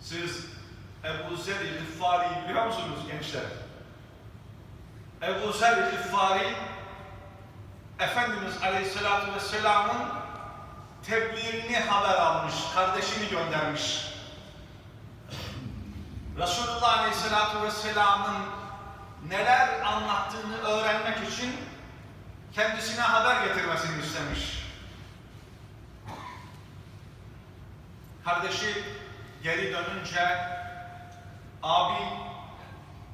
Siz Ebu Zer-i Gıffari'yi biliyor musunuz gençler? Ebu Zer-i Gıffari Efendimiz Aleyhisselatü Vesselam'ın tebliğini haber almış, kardeşini göndermiş. Resulullah Aleyhisselatü Vesselam'ın neler anlattığını öğrenmek için kendisine haber getirmesini istemiş. Kardeşi geri dönünce abi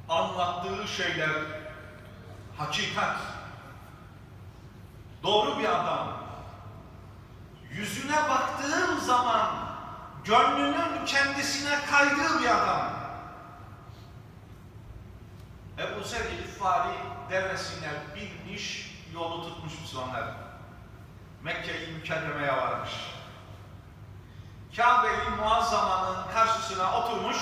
anlattığı şeyler hakikat. Doğru bir adam. Yüzüne baktığım zaman gönlünün kendisine kaydığı bir adam. Ebu Zer İffari devresine binmiş, yolu tutmuş Müslümanlar. Mekke'yi mükerremeye varmış. Kabe-i Muazzama'nın karşısına oturmuş,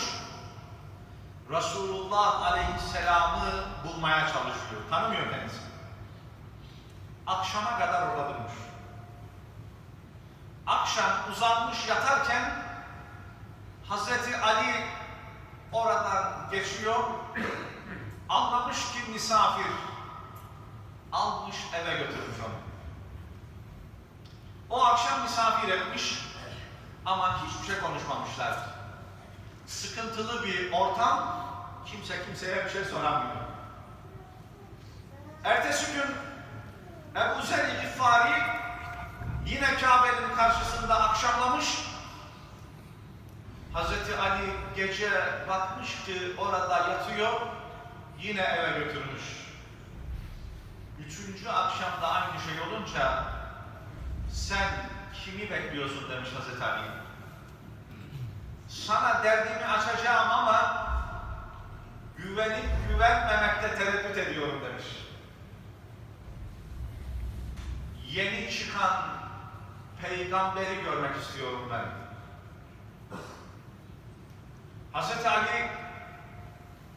Resulullah Aleyhisselam'ı bulmaya çalışıyor. Tanımıyor kendisini. Akşama kadar orada durmuş. Akşam uzanmış yatarken Hazreti Ali oradan geçiyor. Anlamış ki misafir. Almış eve götürmüş onu. O akşam misafir etmiş ama hiçbir şey konuşmamışlar. Sıkıntılı bir ortam, kimse kimseye bir şey soramıyor. Ertesi gün Ebu Zer-i Gıffari yine Kabe'nin karşısında akşamlamış. Hazreti Ali gece bakmış ki orada yatıyor, yine eve götürmüş. Üçüncü akşamda aynı şey olunca sen kimi bekliyorsun demiş Hazreti Ali. Sana derdimi açacağım ama güvenip güvenmemekte tereddüt ediyorum demiş. Yeni çıkan peygamberi görmek istiyorum ben. Hazreti Ali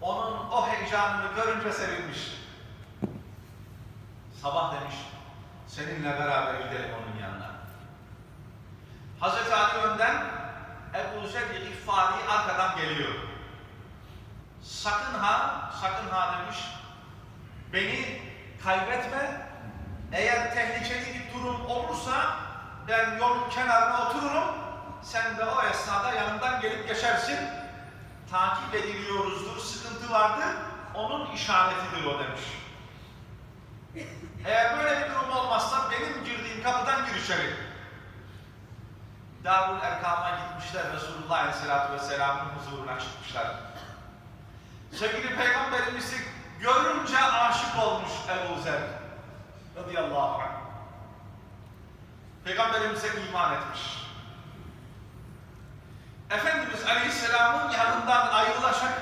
onun o heyecanını görünce sevinmiş. Sabah demiş, seninle beraber gidelim onun yanına. Hazreti Ali önden, Ebu Zer İffari arkadan geliyor. Sakın ha, sakın ha demiş, beni kaybetme, eğer tehlikeli bir durum olursa ben yolun kenarına otururum, sen de o esnada yanımdan gelip geçersin, takip ediliyoruzdur, sıkıntı vardır, onun işaretidir o demiş. Eğer böyle bir durum olmazsa benim girdiğim kapıdan gir içeri. Darul Erkam'a gitmişler Resulullah Aleyhisselatü Vesselam'ın huzuruna çıkmışlar. Sevgili Peygamberimizi görünce aşık olmuş Ebu Zer radıyallahu anh. Peygamberimize iman etmiş. Efendimiz Aleyhisselam'ın yanından ayrılacak.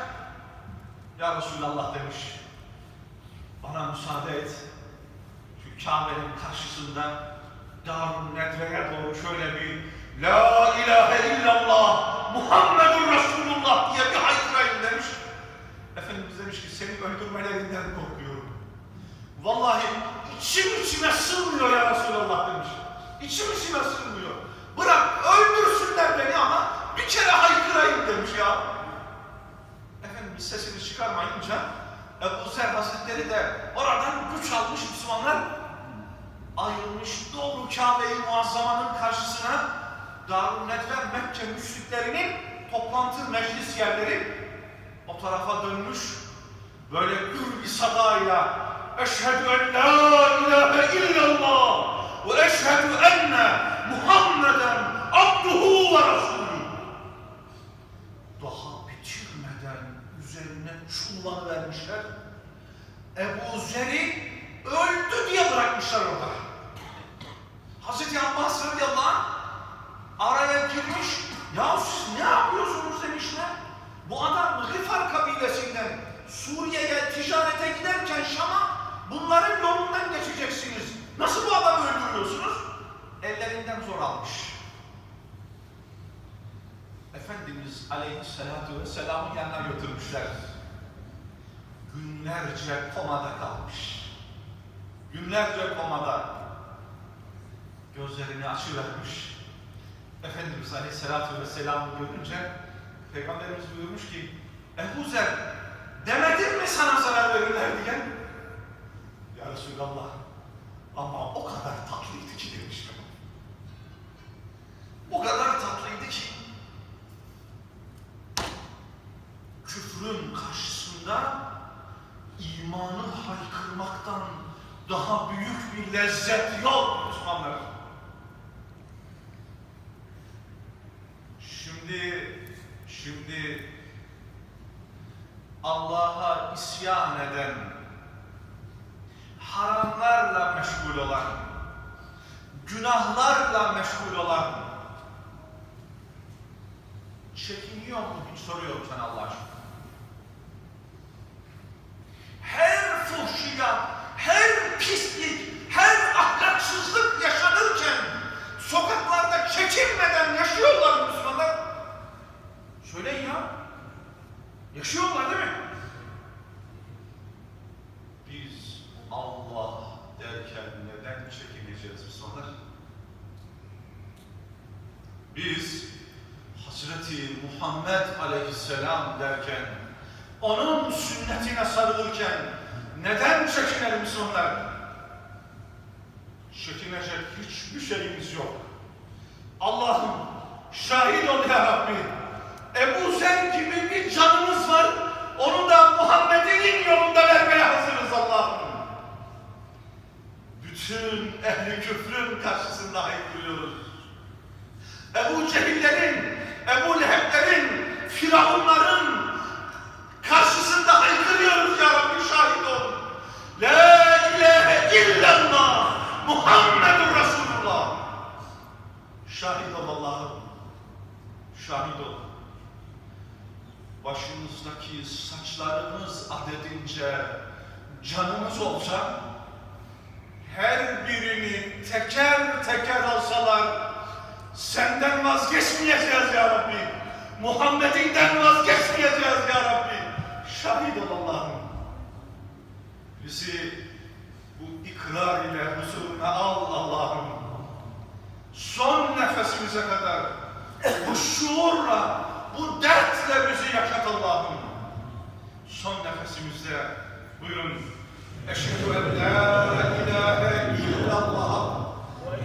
Ya Resulallah demiş. Bana müsaade et. Şu Kabe'nin karşısında Darun Nedve'ye doğru şöyle bir La ilahe illallah Muhammedur Resulullah diye bir haykırayım demiş. Efendimiz demiş ki seni öldürmelerinden korkuyorum. Vallahi içim içime sığmıyor ya Resulallah demiş. İçim içime sığmıyor. Bırak öldürsünler beni ama bir kere haykırayım demiş ya. Efendimiz sesini çıkarmayınca Ebu Zer Hazretleri de oradan güç almış Müslümanlar ayrılmış doğru Kabe-i Muazzama'nın karşısına Darun Nedve Mekke müşriklerinin toplantı meclis yerleri o tarafa dönmüş böyle gür bir sadayla Eşhedü en la ilahe illallah ve eşhedü enne Muhammeden abduhu ve resulü daha bitirmeden üzerine çullanı vermişler. Ebu Zer'i öldü diye bırakmışlar orada. Hazreti Abbas girmiş. Ya siz ne yapıyorsunuz demişler. Bu adam Gıfar kabilesinden Suriye'ye ticarete giderken Şam'a bunların yolundan geçeceksiniz. Nasıl bu adamı öldürüyorsunuz? Ellerinden zor almış. Efendimiz Aleyhisselatü Vesselam'ın yanına götürmüşler. Günlerce komada kalmış. Günlerce komada. Gözlerini açıvermiş. Efendimiz Aleyhisselatü Vesselam'ı görünce Peygamberimiz buyurmuş ki Ebu Zer demedim mi sana zarar verirler diye? Ya Resulallah ama o kadar tatlıydı ki demiş. O kadar tatlıydı ki küfrün karşısında imanı haykırmaktan daha büyük bir lezzet yok Müslümanlar. Şimdi, şimdi Allah'a isyan eden, haramlarla meşgul olan, günahlarla meşgul olan, çekiniyor mu? Hiç soruyorum sana Allah aşkına. Her fuhşiyat, her pislik, her ahlaksızlık yaşanırken sokaklarda çekinmeden yaşıyorlar mı Müslümanlar. Söyleyin ya. Yaşıyorlar değil mi? Biz Allah derken neden çekineceğiz Müslümanlar? Biz Hazreti Muhammed Aleyhisselam derken, onun sünnetine sarılırken neden çekinelim Müslümanlar? Çekinecek hiçbir şeyimiz yok. Allah'ım şahit ol ya Rabbi. Ebu Zer gibi bir canımız var. Onu da Muhammed'in yolunda vermeye hazırız Allah'ım. Bütün ehli küfrün karşısında haykırıyoruz. Ebu Cehillerin, Ebu Leheblerin, Firavunların karşısında haykırıyoruz ya Rabbi şahit ol. La ilahe illallah Muhammedur Resulullah. Şahit ol Allah'ım. Şahit ol. Başımızdaki saçlarımız adedince canımız olsa her birini teker teker alsalar Senden vazgeçmeyeceğiz ya Rabbi. Muhammed'inden vazgeçmeyeceğiz ya Rabbi. Şahit ol Allah'ım. Bizi bu ikrar ile huzuruna al Allah'ım. Son nefesimize kadar bu şuurla, bu dertle bizi yaşat Allah'ım. Son nefesimizde buyurun. Eşhedü en la ilahe illallah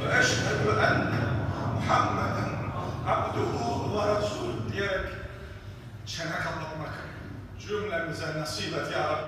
ve eşhedü enne Muhammeden abduhu ve resul diyerek çene kapatmak cümlemize nasip et ya Rabbi.